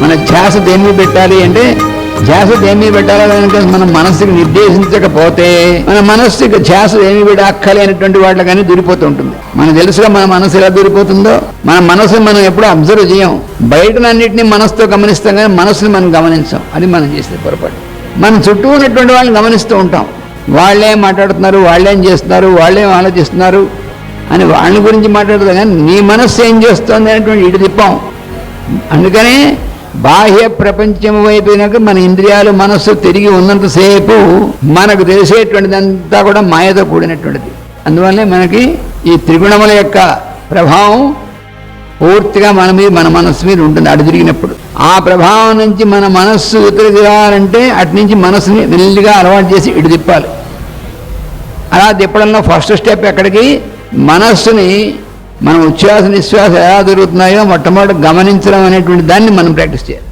మన ధ్యాస దేని మీద పెట్టాలి అంటే ధ్యాస దేని మీద పెట్టాలి మన మనస్సుకి నిర్దేశించకపోతే మన మనస్సుకి ధ్యాస ఏమి కూడా అక్కలేనటువంటి వాటిలో కానీ దూరిపోతూ ఉంటుంది. మనకు తెలుసుగా మన మనసు ఎలా దూరిపోతుందో మన మనసు మనం ఎప్పుడు అబ్జర్వ్ చేయం. బయటనన్నింటినీ మనసుతో గమనిస్తాం కానీ మనసుని మనం గమనించాం. అది మనం చేసే పొరపాటు. మన చుట్టూ ఉన్నటువంటి వాళ్ళని గమనిస్తూ ఉంటాం. వాళ్ళేం మాట్లాడుతున్నారు వాళ్ళేం చేస్తున్నారు వాళ్ళేం ఆలోచిస్తున్నారు అని వాళ్ళ గురించి మాట్లాడుతాం కానీ నీ మనస్సు ఏం చేస్తుంది అనేటువంటి ఇటు తిప్పాం. అందుకనే బాహ్య ప్రపంచం వైపునకు మన ఇంద్రియాలు మనస్సు తిరిగి ఉన్నంతసేపు మనకు తెలిసేటువంటిదంతా కూడా మాయతో కూడినటువంటిది. అందువల్లే మనకి ఈ త్రిగుణముల యొక్క ప్రభావం పూర్తిగా మన మీద మన మనస్సు మీద ఉంటుంది అటు తిరిగినప్పుడు. ఆ ప్రభావం నుంచి మన మనస్సు ఇతరు తిరగాలంటే అటు నుంచి మనస్సుని మెల్లిగా అలవాటు చేసి ఇటు తిప్పాలి. అలా తిప్పడంలో ఫస్ట్ స్టెప్ ఎక్కడికి? మనస్సుని మనం ఉచ్ఛ్వాస నిశ్వాస ఎలా జరుగుతున్నాయో మొట్టమొదటి గమనించడం అనేటువంటి దాన్ని మనం ప్రాక్టీస్ చేయాలి.